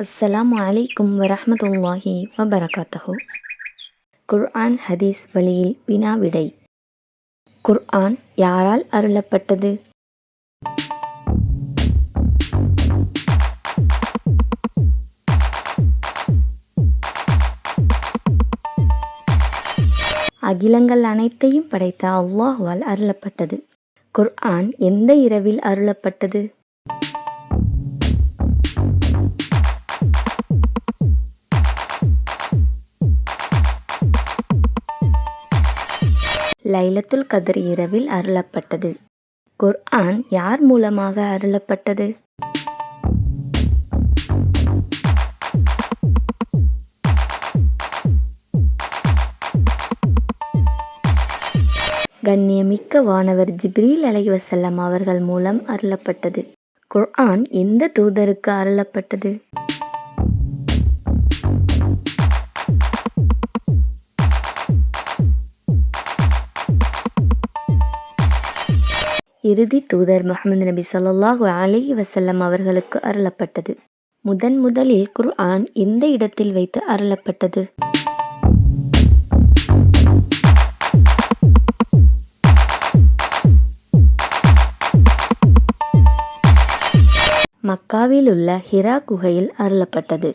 அஸ்ஸலாம் அலைக்கும் வரமத்துல்லாஹி வபரகாத்தஹோ. குர்ஆன் ஹதீஸ் வழியில் வினா விடை. குர்ஆன் யாரால் அருளப்பட்டது? அகிலங்கள் அனைத்தையும் படைத்த அல்லாஹ்வால் அருளப்பட்டது. குர்ஆன் எந்த இரவில் அருளப்பட்டது? லைலத்துல் கதிர் இரவில் அருளப்பட்டது. குர்ஆன் யார் மூலமாக அருளப்பட்டது? கண்ணியமிக்க வானவர் ஜிப்ரீல் அலைவசல்லம் அவர்கள் மூலம் அருளப்பட்டது. குர்ஆன் எந்த தூதருக்கு அருளப்பட்டது? இறுதி தூதர் முகமது நபி ஸல்லல்லாஹு அலி வசல்லம் அவர்களுக்கு அருளப்பட்டது. முதன் முதலில் குர்ஆன் எந்த இடத்தில் வைத்து அருளப்பட்டது? மக்காவில் உள்ள ஹிரா குகையில் அருளப்பட்டது.